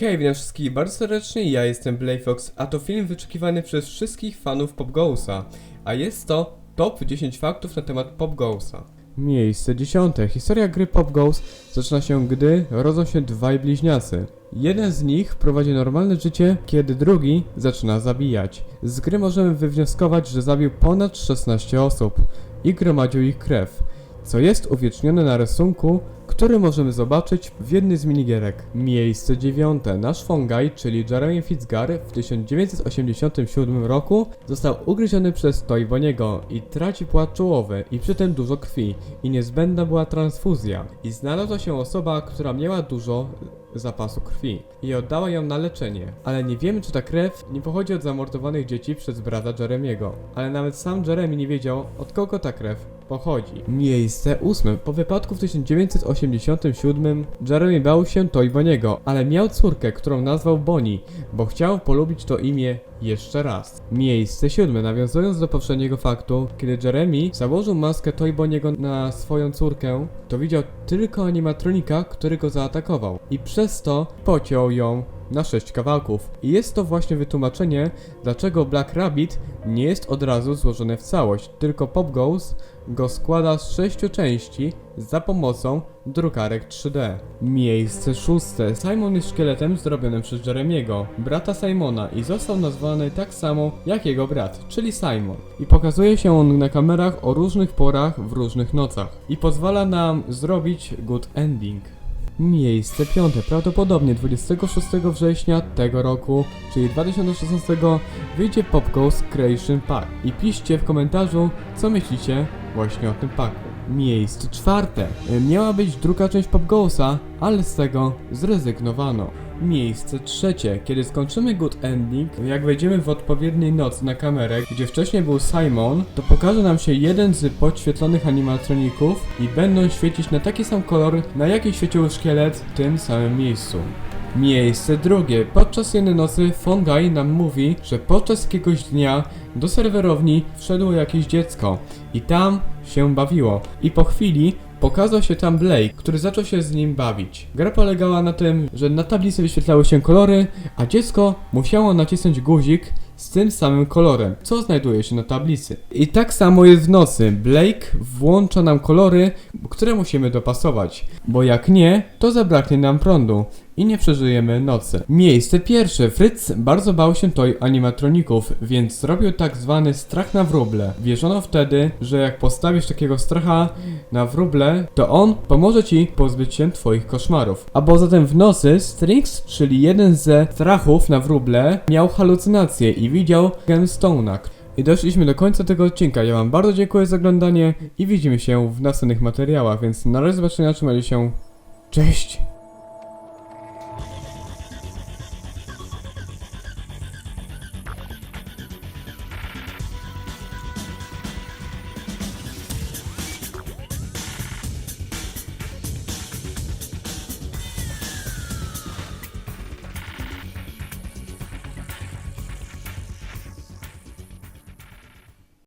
Hejka i witam wszystkich bardzo serdecznie, ja jestem Playfox, a to film wyczekiwany przez wszystkich fanów Pop Goalsa, a jest to top 10 faktów na temat Pop Goalsa. Miejsce dziesiąte. Historia gry Pop Goals zaczyna się, gdy rodzą się dwaj bliźniacy. Jeden z nich prowadzi normalne życie, kiedy drugi zaczyna zabijać. Z gry możemy wywnioskować, że zabił ponad 16 osób i gromadził ich krew, co jest uwiecznione na rysunku, który możemy zobaczyć w jednej z minigierek. Miejsce dziewiąte. Nasz Fongaj, czyli Jeremy Fitzgar w 1987 roku został ugryziony przez Toyboniego i traci płat czołowy i przy tym dużo krwi i niezbędna była transfuzja. I znalazła się osoba, która miała dużo zapasu krwi i oddała ją na leczenie. Ale nie wiemy, czy ta krew nie pochodzi od zamordowanych dzieci przez brata Jeremiego. Ale nawet sam Jeremy nie wiedział, od kogo ta krew pochodzi. Miejsce ósme. Po wypadku w 1987 Jeremy bał się Toyboniego, ale miał córkę, którą nazwał Bonnie, bo chciał polubić to imię jeszcze raz. Miejsce siódme. Nawiązując do poprzedniego faktu, kiedy Jeremy założył maskę Toyboniego na swoją córkę, to widział tylko animatronika, który go zaatakował i przez to pociął ją na 6 kawałków. I jest to właśnie wytłumaczenie, dlaczego Black Rabbit nie jest od razu złożony w całość, tylko Pop Goes go składa z 6 części za pomocą drukarek 3D. Miejsce szóste. Simon jest szkieletem zrobionym przez Jeremiego, brata Simona i został nazwany tak samo jak jego brat, czyli Simon. I pokazuje się on na kamerach o różnych porach w różnych nocach. I pozwala nam zrobić good ending. Miejsce piąte. Prawdopodobnie 26 września tego roku, czyli 2016, wyjdzie Pop Goes Creation Pack. I piszcie w komentarzu, co myślicie właśnie o tym paku. Miejsce czwarte. Miała być druga część Pop ale z tego zrezygnowano. Miejsce trzecie. Kiedy skończymy Good Ending, jak wejdziemy w odpowiedniej nocy na kamerę, gdzie wcześniej był Simon, to pokaże nam się jeden z podświetlonych animatroników i będą świecić na taki sam kolor, na jaki świecił szkielet w tym samym miejscu. Miejsce drugie. Podczas jednej nocy Fongai nam mówi, że podczas jakiegoś dnia do serwerowni wszedło jakieś dziecko i tam się bawiło. I po chwili pokazał się tam Blake, który zaczął się z nim bawić. Gra polegała na tym, że na tablicy wyświetlały się kolory, a dziecko musiało nacisnąć guzik z tym samym kolorem, co znajduje się na tablicy. I tak samo jest w nocy. Blake włącza nam kolory, które musimy dopasować, bo jak nie, to zabraknie nam prądu i nie przeżyjemy nocy. Miejsce pierwsze. Fritz bardzo bał się toj animatroników, więc zrobił tak zwany strach na wróble. Wierzono wtedy, że jak postawisz takiego stracha na wróble, to on pomoże ci pozbyć się twoich koszmarów. A poza tym w nocy Strix, czyli jeden ze strachów na wróble, miał halucynacje i widział Gemstone'a. I doszliśmy do końca tego odcinka. Ja wam bardzo dziękuję za oglądanie i widzimy się w następnych materiałach, więc na razie zobaczenia, trzymajcie się. Cześć!